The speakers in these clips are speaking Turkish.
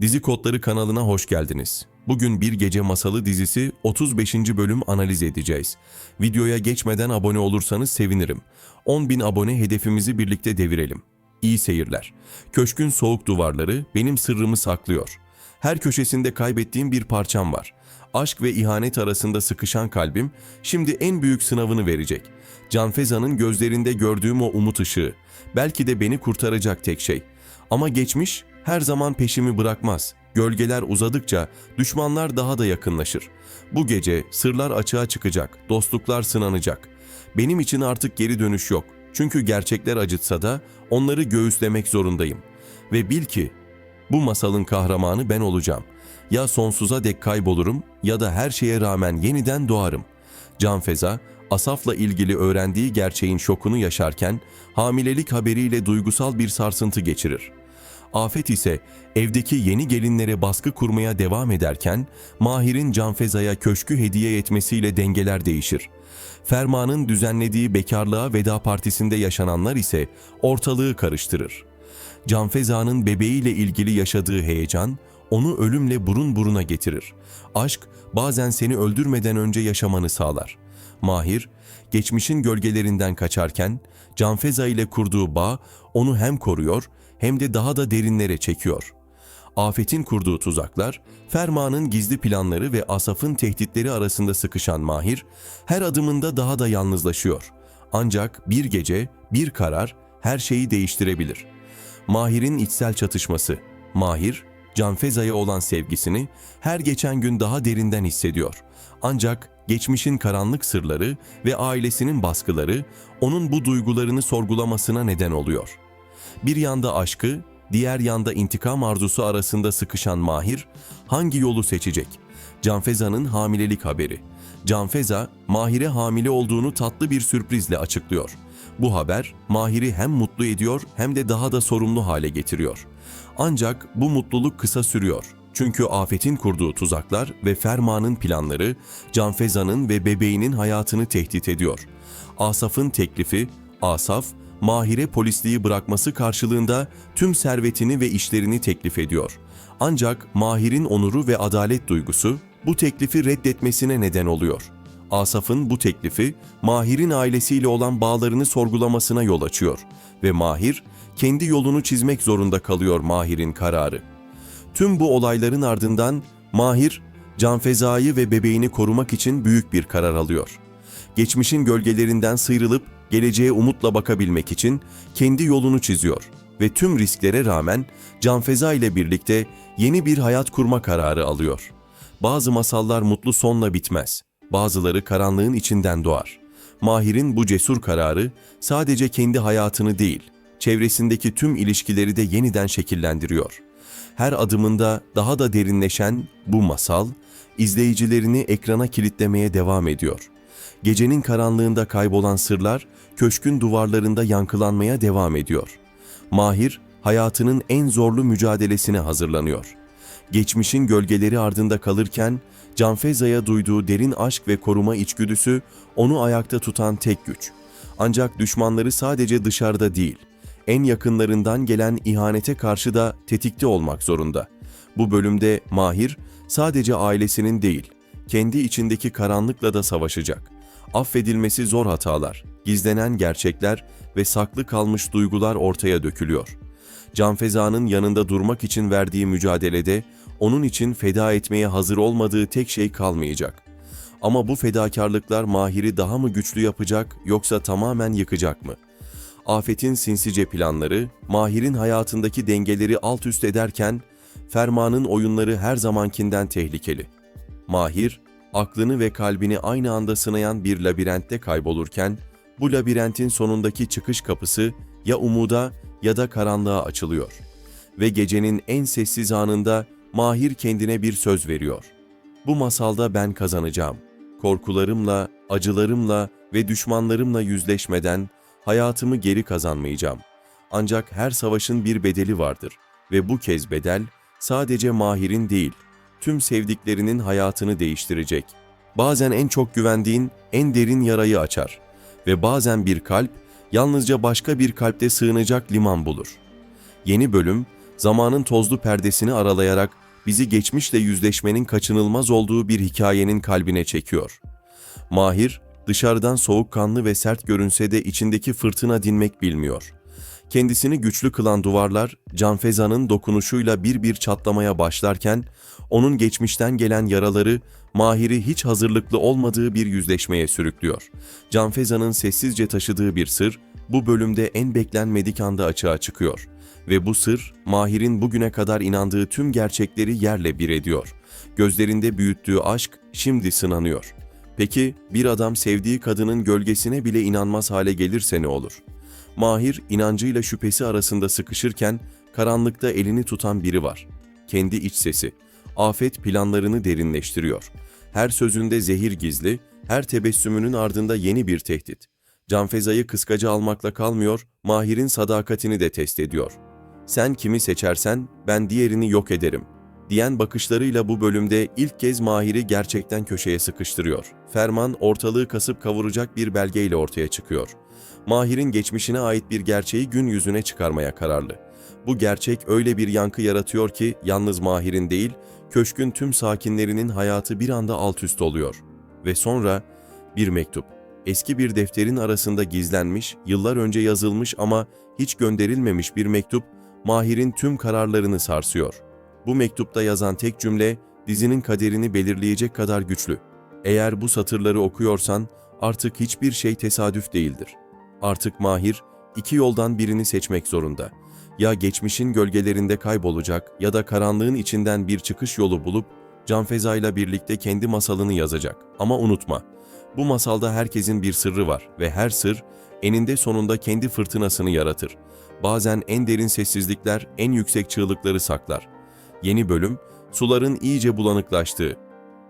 Dizi Kodları kanalına hoş geldiniz. Bugün Bir Gece Masalı dizisi 35. bölüm analiz edeceğiz. Videoya geçmeden abone olursanız sevinirim. 10.000 abone hedefimizi birlikte devirelim. İyi seyirler. Köşkün soğuk duvarları benim sırrımı saklıyor. Her köşesinde kaybettiğim bir parçam var. Aşk ve ihanet arasında sıkışan kalbim şimdi en büyük sınavını verecek. Can Feza'nın gözlerinde gördüğüm o umut ışığı. Belki de beni kurtaracak tek şey. Ama geçmiş her zaman peşimi bırakmaz. Gölgeler uzadıkça düşmanlar daha da yakınlaşır. Bu gece sırlar açığa çıkacak, dostluklar sınanacak. Benim için artık geri dönüş yok. Çünkü gerçekler acıtsa da onları göğüslemek zorundayım. Ve bil ki bu masalın kahramanı ben olacağım. Ya sonsuza dek kaybolurum ya da her şeye rağmen yeniden doğarım. Can Feza, Asaf'la ilgili öğrendiği gerçeğin şokunu yaşarken hamilelik haberiyle duygusal bir sarsıntı geçirir. Afet ise evdeki yeni gelinlere baskı kurmaya devam ederken Mahir'in Canfeza'ya köşkü hediye etmesiyle dengeler değişir. Ferman'ın düzenlediği bekarlığa veda partisinde yaşananlar ise ortalığı karıştırır. Canfeza'nın bebeğiyle ilgili yaşadığı heyecan onu ölümle burun buruna getirir. Aşk bazen seni öldürmeden önce yaşamanı sağlar. Mahir, geçmişin gölgelerinden kaçarken Canfeza ile kurduğu bağ onu hem koruyor hem de daha da derinlere çekiyor. Afet'in kurduğu tuzaklar, Ferman'ın gizli planları ve Asaf'ın tehditleri arasında sıkışan Mahir, her adımında daha da yalnızlaşıyor. Ancak bir gece, bir karar her şeyi değiştirebilir. Mahir'in içsel çatışması. Mahir, Canfeza'ya olan sevgisini her geçen gün daha derinden hissediyor. Ancak geçmişin karanlık sırları ve ailesinin baskıları onun bu duygularını sorgulamasına neden oluyor. Bir yanda aşkı, diğer yanda intikam arzusu arasında sıkışan Mahir hangi yolu seçecek? Canfeza'nın hamilelik haberi. Canfeza, Mahir'e hamile olduğunu tatlı bir sürprizle açıklıyor. Bu haber Mahir'i hem mutlu ediyor hem de daha da sorumlu hale getiriyor. Ancak bu mutluluk kısa sürüyor. Çünkü Afet'in kurduğu tuzaklar ve Ferman'ın planları Canfeza'nın ve bebeğinin hayatını tehdit ediyor. Asaf'ın teklifi, Asaf, Mahir'e polisliği bırakması karşılığında tüm servetini ve işlerini teklif ediyor. Ancak Mahir'in onuru ve adalet duygusu bu teklifi reddetmesine neden oluyor. Asaf'ın bu teklifi Mahir'in ailesiyle olan bağlarını sorgulamasına yol açıyor ve Mahir kendi yolunu çizmek zorunda kalıyor Mahir'in kararı. Tüm bu olayların ardından Mahir, Canfeza'yı ve bebeğini korumak için büyük bir karar alıyor. Geçmişin gölgelerinden sıyrılıp geleceğe umutla bakabilmek için kendi yolunu çiziyor ve tüm risklere rağmen Canfeza ile birlikte yeni bir hayat kurma kararı alıyor. Bazı masallar mutlu sonla bitmez. Bazıları karanlığın içinden doğar. Mahir'in bu cesur kararı sadece kendi hayatını değil, çevresindeki tüm ilişkileri de yeniden şekillendiriyor. Her adımında daha da derinleşen bu masal, izleyicilerini ekrana kilitlemeye devam ediyor. Gecenin karanlığında kaybolan sırlar, köşkün duvarlarında yankılanmaya devam ediyor. Mahir, hayatının en zorlu mücadelesine hazırlanıyor. Geçmişin gölgeleri ardında kalırken, Canfeza'ya duyduğu derin aşk ve koruma içgüdüsü onu ayakta tutan tek güç. Ancak düşmanları sadece dışarıda değil, en yakınlarından gelen ihanete karşı da tetikte olmak zorunda. Bu bölümde Mahir sadece ailesinin değil, kendi içindeki karanlıkla da savaşacak. Affedilmesi zor hatalar, gizlenen gerçekler ve saklı kalmış duygular ortaya dökülüyor. Canfeza'nın yanında durmak için verdiği mücadelede onun için feda etmeye hazır olmadığı tek şey kalmayacak. Ama bu fedakarlıklar Mahir'i daha mı güçlü yapacak yoksa tamamen yıkacak mı? Afet'in sinsice planları, Mahir'in hayatındaki dengeleri alt üst ederken, Ferman'ın oyunları her zamankinden tehlikeli. Mahir, aklını ve kalbini aynı anda sınayan bir labirentte kaybolurken, bu labirentin sonundaki çıkış kapısı ya umuda ya da karanlığa açılıyor. Ve gecenin en sessiz anında Mahir kendine bir söz veriyor. Bu masalda ben kazanacağım. Korkularımla, acılarımla ve düşmanlarımla yüzleşmeden hayatımı geri kazanmayacağım. Ancak her savaşın bir bedeli vardır ve bu kez bedel sadece Mahir'in değil, tüm sevdiklerinin hayatını değiştirecek. Bazen en çok güvendiğin en derin yarayı açar ve bazen bir kalp yalnızca başka bir kalpte sığınacak liman bulur. Yeni bölüm zamanın tozlu perdesini aralayarak bizi geçmişle yüzleşmenin kaçınılmaz olduğu bir hikayenin kalbine çekiyor. Mahir, dışarıdan soğukkanlı ve sert görünse de içindeki fırtına dinmek bilmiyor. Kendisini güçlü kılan duvarlar, Canfeza'nın dokunuşuyla bir bir çatlamaya başlarken, onun geçmişten gelen yaraları, Mahir'i hiç hazırlıklı olmadığı bir yüzleşmeye sürüklüyor. Canfeza'nın sessizce taşıdığı bir sır, bu bölümde en beklenmedik anda açığa çıkıyor. Ve bu sır, Mahir'in bugüne kadar inandığı tüm gerçekleri yerle bir ediyor. Gözlerinde büyüttüğü aşk şimdi sınanıyor. Peki bir adam sevdiği kadının gölgesine bile inanmaz hale gelirse ne olur? Mahir inancıyla şüphesi arasında sıkışırken karanlıkta elini tutan biri var. Kendi iç sesi. Afet planlarını derinleştiriyor. Her sözünde zehir gizli, her tebessümünün ardında yeni bir tehdit. Canfeza'yı kıskacı almakla kalmıyor, Mahir'in sadakatini de test ediyor. Sen kimi seçersen ben diğerini yok ederim diyen bakışlarıyla bu bölümde ilk kez Mahir'i gerçekten köşeye sıkıştırıyor. Ferman ortalığı kasıp kavuracak bir belgeyle ortaya çıkıyor. Mahir'in geçmişine ait bir gerçeği gün yüzüne çıkarmaya kararlı. Bu gerçek öyle bir yankı yaratıyor ki yalnız Mahir'in değil, köşkün tüm sakinlerinin hayatı bir anda alt üst oluyor. Ve sonra bir mektup. Eski bir defterin arasında gizlenmiş, yıllar önce yazılmış ama hiç gönderilmemiş bir mektup, Mahir'in tüm kararlarını sarsıyor. Bu mektupta yazan tek cümle dizinin kaderini belirleyecek kadar güçlü. Eğer bu satırları okuyorsan artık hiçbir şey tesadüf değildir. Artık Mahir iki yoldan birini seçmek zorunda. Ya geçmişin gölgelerinde kaybolacak ya da karanlığın içinden bir çıkış yolu bulup Canfeza ile birlikte kendi masalını yazacak. Ama unutma, bu masalda herkesin bir sırrı var ve her sır eninde sonunda kendi fırtınasını yaratır. Bazen en derin sessizlikler en yüksek çığlıkları saklar. Yeni bölüm, suların iyice bulanıklaştığı,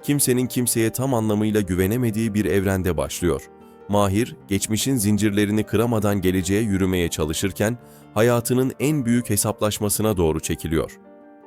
kimsenin kimseye tam anlamıyla güvenemediği bir evrende başlıyor. Mahir, geçmişin zincirlerini kıramadan geleceğe yürümeye çalışırken, hayatının en büyük hesaplaşmasına doğru çekiliyor.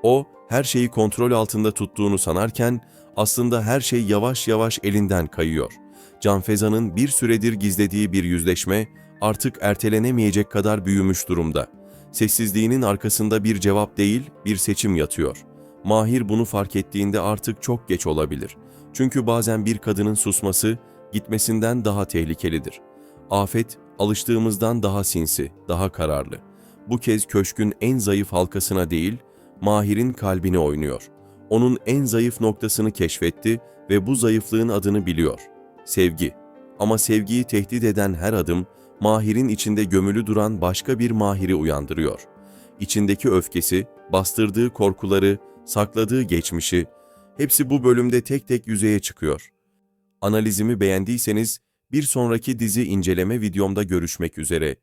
O, her şeyi kontrol altında tuttuğunu sanarken, aslında her şey yavaş yavaş elinden kayıyor. Canfeza'nın bir süredir gizlediği bir yüzleşme, artık ertelenemeyecek kadar büyümüş durumda. Sessizliğinin arkasında bir cevap değil, bir seçim yatıyor. Mahir bunu fark ettiğinde artık çok geç olabilir. Çünkü bazen bir kadının susması, gitmesinden daha tehlikelidir. Afet, alıştığımızdan daha sinsi, daha kararlı. Bu kez köşkün en zayıf halkasına değil, Mahir'in kalbine oynuyor. Onun en zayıf noktasını keşfetti ve bu zayıflığın adını biliyor. Sevgi. Ama sevgiyi tehdit eden her adım, Mahir'in içinde gömülü duran başka bir Mahir'i uyandırıyor. İçindeki öfkesi, bastırdığı korkuları, sakladığı geçmişi, hepsi bu bölümde tek tek yüzeye çıkıyor. Analizimi beğendiyseniz bir sonraki dizi inceleme videomda görüşmek üzere.